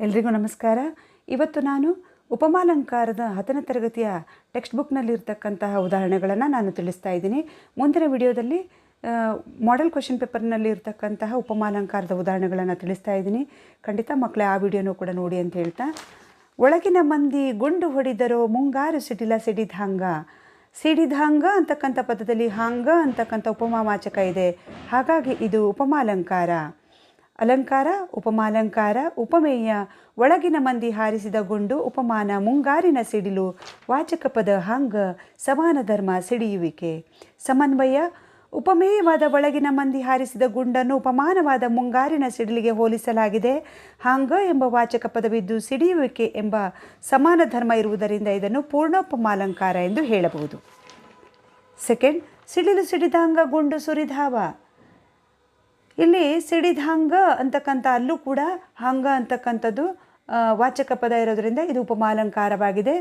ಎಲ್ರಿಗೂ ನಮಸ್ಕಾರ. ಇವತ್ತು ನಾನು ಉಪಮಾಲಂಕಾರದ ಹತ್ತನೇ ತರಗತಿಯ ಟೆಕ್ಸ್ಟ್ ಬುಕ್ನಲ್ಲಿರ್ತಕ್ಕಂತಹ ಉದಾಹರಣೆಗಳನ್ನು ನಾನು ತಿಳಿಸ್ತಾ ಇದ್ದೀನಿ. ಮುಂದಿನ ವಿಡಿಯೋದಲ್ಲಿ ಮಾಡೆಲ್ ಕ್ವಶನ್ ಪೇಪರ್ನಲ್ಲಿ ಇರ್ತಕ್ಕಂತಹ ಉಪಮಾಲಂಕಾರದ ಉದಾಹರಣೆಗಳನ್ನು ತಿಳಿಸ್ತಾ ಇದ್ದೀನಿ. ಖಂಡಿತ ಮಕ್ಕಳೇ, ಆ ವಿಡಿಯೋನೂ ಕೂಡ ನೋಡಿ ಅಂತ ಹೇಳ್ತಾ. ಒಳಗಿನ ಮಂದಿ ಗುಂಡು ಹೊಡಿದರೋ ಮುಂಗಾರು ಸಿಡಿಲ ಸಿಡಿದಾಂಗ ಸಿಡಿದಾಂಗ ಅಂತಕ್ಕಂಥ ಪದದಲ್ಲಿ ಹಾಂಗ ಅಂತಕ್ಕಂಥ ಉಪಮಾವಾಚಕ ಇದೆ. ಹಾಗಾಗಿ ಇದು ಉಪಮಾಲಂಕಾರ. ಅಲಂಕಾರ, ಉಪಮಾಲಂಕಾರ, ಉಪಮೇಯ, ಒಳಗಿನ ಮಂದಿ ಹಾರಿಸಿದ ಗುಂಡು, ಉಪಮಾನ, ಮುಂಗಾರಿನ ಸಿಡಿಲು, ವಾಚಕ ಪದ ಹಂಗ, ಸಮಾನ ಧರ್ಮ ಸಿಡಿಯುವಿಕೆ. ಸಮನ್ವಯ, ಉಪಮೇಯವಾದ ಒಳಗಿನ ಮಂದಿ ಹಾರಿಸಿದ ಗುಂಡನ್ನು ಉಪಮಾನವಾದ ಮುಂಗಾರಿನ ಸಿಡಿಲಿಗೆ ಹೋಲಿಸಲಾಗಿದೆ. ಹಾಂಗ ಎಂಬ ವಾಚಕ ಪದವಿದ್ದು ಸಿಡಿಯುವಿಕೆ ಎಂಬ ಸಮಾನ ಧರ್ಮ ಇರುವುದರಿಂದ ಇದನ್ನು ಪೂರ್ಣೋಪಮಾಲಂಕಾರ ಎಂದು ಹೇಳಬಹುದು. ಸೆಕೆಂಡ್, ಸಿಡಿಲು ಸಿಡಿದಾಂಗ ಗುಂಡು ಸುರಿಧಾವ ಇಲ್ಲಿ ಸಿಡಿದ ಹಂಗ ಅಂತಕ್ಕಂಥ ಅಲ್ಲೂ ಕೂಡ ಹಂಗ ಅಂತಕ್ಕಂಥದ್ದು ವಾಚಕ ಪದ ಇರೋದರಿಂದ ಇದು ಉಪಮಾಲಂಕಾರವಾಗಿದೆ.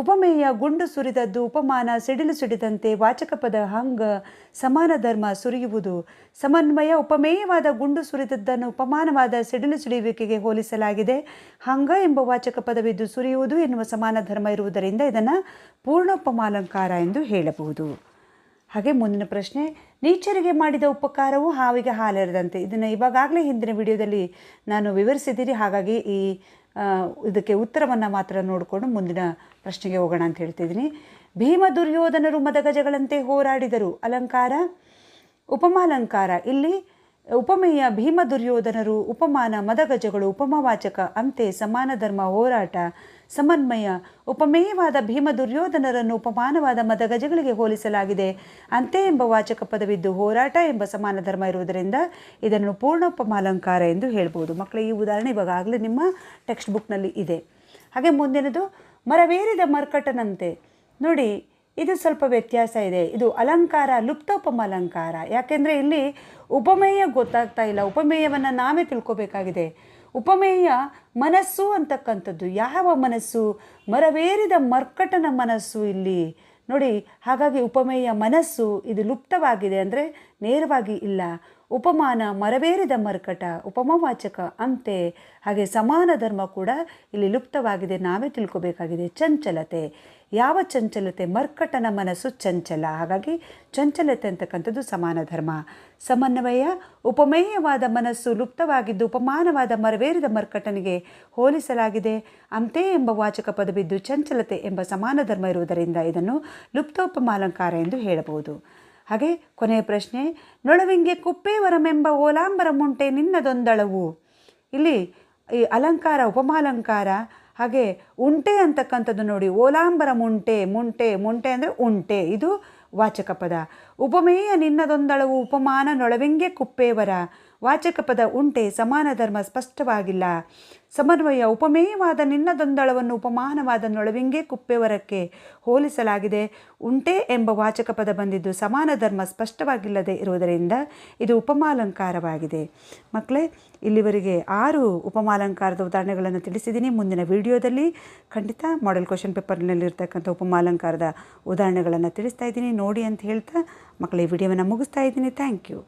ಉಪಮೇಯ ಗುಂಡು ಸುರಿದದ್ದು, ಉಪಮಾನ ಸಿಡಿಲು ಸಿಡಿದಂತೆ ವಾಚಕ ಪದ ಹಂಗ, ಸಮಾನ ಧರ್ಮ ಸುರಿಯುವುದು. ಸಮನ್ವಯ, ಉಪಮೇಯವಾದ ಗುಂಡು ಸುರಿದದ್ದನ್ನು ಉಪಮಾನವಾದ ಸಿಡಿಲು ಸಿಡಿಯುವಿಕೆಗೆ ಹೋಲಿಸಲಾಗಿದೆ. ಹಂಗ ಎಂಬ ವಾಚಕ ಪದವಿದ್ದು ಸುರಿಯುವುದು ಎನ್ನುವ ಸಮಾನ ಧರ್ಮ ಇರುವುದರಿಂದ ಇದನ್ನು ಪೂರ್ಣೋಪಮಾಲಂಕಾರ ಎಂದು ಹೇಳಬಹುದು. ಹಾಗೆ ಮುಂದಿನ ಪ್ರಶ್ನೆ ನೀಚರಿಗೆ ಮಾಡಿದ ಉಪಕಾರವು ಹಾವಿಗೆ ಹಾಲೆರದಂತೆ. ಇದನ್ನು ಇವಾಗಲೇ ಹಿಂದಿನ ವಿಡಿಯೋದಲ್ಲಿ ನಾನು ವಿವರಿಸಿದ್ದೀರಿ. ಹಾಗಾಗಿ ಈ ಇದಕ್ಕೆ ಉತ್ತರವನ್ನು ಮಾತ್ರ ನೋಡಿಕೊಂಡು ಮುಂದಿನ ಪ್ರಶ್ನೆಗೆ ಹೋಗೋಣ ಅಂತ ಹೇಳ್ತಿದ್ದೀನಿ. ಭೀಮ ದುರ್ಯೋಧನರು ಮದಗಜಗಳಂತೆ ಹೋರಾಡಿದರು. ಅಲಂಕಾರ, ಉಪಮಾಲಂಕಾರ. ಇಲ್ಲಿ ಉಪಮೇಯ ಭೀಮ ದುರ್ಯೋಧನರು, ಉಪಮಾನ, ಮದಗಜಗಳು, ಉಪಮವಾಚಕ, ಅಂತೆ, ಸಮಾನ ಧರ್ಮ, ಹೋರಾಟ, ಸಮನ್ವಯ, ಉಪಮೇಯವಾದ ಭೀಮ ದುರ್ಯೋಧನರನ್ನು ಉಪಮಾನವಾದ ಮದಗಜಗಳಿಗೆ ಹೋಲಿಸಲಾಗಿದೆ. ಅಂತೆ ಎಂಬ ವಾಚಕ ಪದವಿದ್ದು ಹೋರಾಟ ಎಂಬ ಸಮಾನ ಧರ್ಮ ಇರುವುದರಿಂದ ಇದನ್ನು ಪೂರ್ಣ ಉಪಮಾಲಂಕಾರ ಎಂದು ಹೇಳ್ಬೋದು. ಮಕ್ಕಳ, ಈ ಉದಾಹರಣೆ ಇವಾಗಲೇ ನಿಮ್ಮ ಟೆಕ್ಸ್ಟ್ ಬುಕ್ನಲ್ಲಿ ಇದೆ. ಹಾಗೆ ಮುಂದಿನದು, ಮರವೇರಿದ ಮರ್ಕಟನಂತೆ. ನೋಡಿ ಇದು ಸ್ವಲ್ಪ ವ್ಯತ್ಯಾಸ ಇದೆ. ಇದು ಅಲಂಕಾರ ಲುಪ್ತೋಪಮ ಅಲಂಕಾರ ಯಾಕೆಂದರೆ ಇಲ್ಲಿ ಉಪಮೇಯ ಗೊತ್ತಾಗ್ತಾ ಇಲ್ಲ. ಉಪಮೇಯವನ್ನು ನಾವೇ ತಿಳ್ಕೊಬೇಕಾಗಿದೆ. ಉಪಮೇಯ ಮನಸ್ಸು ಅಂತಕ್ಕಂಥದ್ದು. ಯಾವ ಮನಸ್ಸು? ಮರವೇರಿದ ಮರ್ಕಟನ ಮನಸ್ಸು ಇಲ್ಲಿ. ನೋಡಿ, ಹಾಗಾಗಿ ಉಪಮೇಯ ಮನಸ್ಸು ಇದು ಲುಪ್ತವಾಗಿದೆ. ಅಂದರೆ ನೇರವಾಗಿ ಇಲ್ಲ. ಉಪಮಾನ ಮರವೇರಿದ ಮರ್ಕಟ, ಉಪಮವಾಚಕ ಅಂತೆ. ಹಾಗೆ ಸಮಾನ ಧರ್ಮ ಕೂಡ ಇಲ್ಲಿ ಲುಪ್ತವಾಗಿದೆ. ನಾವೇ ತಿಳ್ಕೊಬೇಕಾಗಿದೆ. ಚಂಚಲತೆ. ಯಾವ ಚಂಚಲತೆ? ಮರ್ಕಟನ ಮನಸ್ಸು ಚಂಚಲ. ಹಾಗಾಗಿ ಚಂಚಲತೆ ಅಂತಕ್ಕಂಥದ್ದು ಸಮಾನ ಧರ್ಮ. ಸಮನ್ವಯ. ಉಪಮೇಯವಾದ ಮನಸ್ಸು ಲುಪ್ತವಾಗಿದ್ದು ಉಪಮಾನವಾದ ಮರವೇರಿದ ಮರ್ಕಟನಿಗೆ ಹೋಲಿಸಲಾಗಿದೆ. ಅಂತೆ ಎಂಬ ವಾಚಕ ಪದವಿದ್ದು ಚಂಚಲತೆ ಎಂಬ ಸಮಾನ ಧರ್ಮ ಇರುವುದರಿಂದ ಇದನ್ನು ಲುಪ್ತೋಪಮಾಲಂಕಾರ ಎಂದು ಹೇಳಬಹುದು. ಹಾಗೆ ಕೊನೆಯ ಪ್ರಶ್ನೆ, ನೊಳವಿಂಗೆ ಕುಪ್ಪೇವರಮೆಂಬ ಓಲಾಂಬರ ಮುಂಟೆ ನಿನ್ನದೊಂದಳವು. ಇಲ್ಲಿ ಈ ಅಲಂಕಾರ, ಉಪಮಾಲಂಕಾರ, ಹಾಗೆ ಉಂಟೆ ಅಂತಕ್ಕಂಥದ್ದು ನೋಡಿ. ಓಲಾಂಬರ ಮುಂಟೆ ಮುಂಟೆ ಮುಂಟೆ ಅಂದರೆ ಉಂಟೆ. ಇದು ವಾಚಕ ಪದ. ಉಪಮೇಯ ನಿನ್ನದೊಂದಳವು, ಉಪಮಾನ ನೊಳವಿಂಗೆ ಕುಪ್ಪೇವರ ವಾಚಕ ಪದ ಉಂಟೆ ಸಮಾನ ಧರ್ಮ ಸ್ಪಷ್ಟವಾಗಿಲ್ಲ. ಸಮನ್ವಯ ಉಪಮೇಯವಾದ ನಿನ್ನದೊಂದಳವನ್ನು ಉಪಮಾನವಾದ ನೊಳವಿಂಗೆ ಕುಪ್ಪೆವರಕ್ಕೆ ಹೋಲಿಸಲಾಗಿದೆ. ಉಂಟೆ ಎಂಬ ವಾಚಕ ಪದ ಬಂದಿದ್ದು ಸಮಾನ ಧರ್ಮ ಸ್ಪಷ್ಟವಾಗಿಲ್ಲದೆ ಇರುವುದರಿಂದ ಇದು ಉಪಮಾಲಂಕಾರವಾಗಿದೆ. ಮಕ್ಕಳೇ, ಇಲ್ಲಿವರೆಗೆ ಆರು ಉಪಮಾಲಂಕಾರದ ಉದಾಹರಣೆಗಳನ್ನು ತಿಳಿಸಿದ್ದೀನಿ. ಮುಂದಿನ ವಿಡಿಯೋದಲ್ಲಿ ಖಂಡಿತ ಮಾಡೆಲ್ ಕ್ವಶನ್ ಪೇಪರ್ನಲ್ಲಿರ್ತಕ್ಕಂಥ ಉಪಮಾಲಂಕಾರದ ಉದಾಹರಣೆಗಳನ್ನು ತಿಳಿಸ್ತಾ ಇದ್ದೀನಿ. ನೋಡಿ ಅಂತ ಹೇಳ್ತಾ ಮಕ್ಕಳ, ಈ ವಿಡಿಯೋವನ್ನು ಮುಗಿಸ್ತಾ ಇದ್ದೀನಿ. Thank you